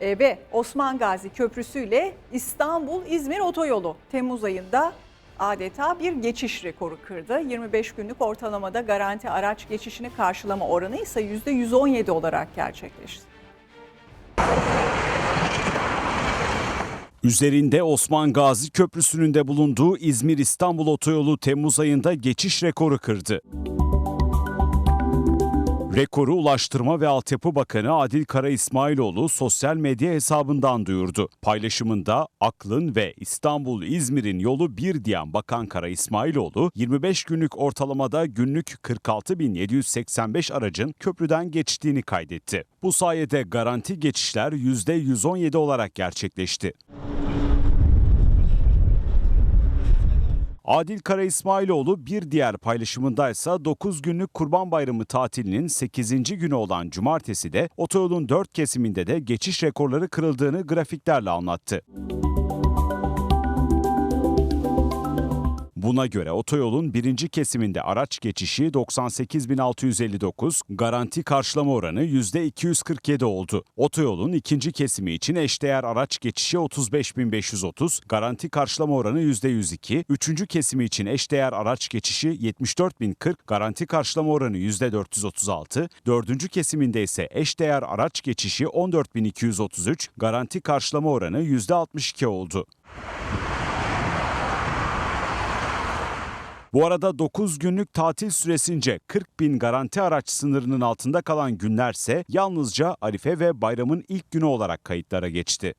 E, ve Osman Gazi Köprüsü ile İstanbul-İzmir otoyolu Temmuz ayında adeta bir geçiş rekoru kırdı. 25 günlük ortalamada garanti araç geçişini karşılama oranı ise %117 olarak gerçekleşti. Üzerinde Osman Gazi Köprüsü'nün de bulunduğu İzmir-İstanbul otoyolu Temmuz ayında geçiş rekoru kırdı. Rekoru Ulaştırma ve Altyapı Bakanı Adil Kara İsmailoğlu sosyal medya hesabından duyurdu. Paylaşımında aklın ve İstanbul-İzmir'in yolu bir diyen Bakan Kara İsmailoğlu, 25 günlük ortalamada günlük 46.785 aracın köprüden geçtiğini kaydetti. Bu sayede garanti geçişler %117 olarak gerçekleşti. Adil Kara İsmailoğlu bir diğer paylaşımındaysa 9 günlük Kurban Bayramı tatilinin 8. günü olan cumartesi de otoyolun 4 kesiminde de geçiş rekorları kırıldığını grafiklerle anlattı. Buna göre otoyolun birinci kesiminde araç geçişi 98.659, garanti karşılama oranı %247 oldu. Otoyolun ikinci kesimi için eşdeğer araç geçişi 35.530, garanti karşılama oranı %102, üçüncü kesimi için eşdeğer araç geçişi 74.040, garanti karşılama oranı %436, dördüncü kesiminde ise eşdeğer araç geçişi 14.233, garanti karşılama oranı %62 oldu. Bu arada 9 günlük tatil süresince 40 bin garanti araç sınırının altında kalan günlerse yalnızca Arife ve bayramın ilk günü olarak kayıtlara geçti.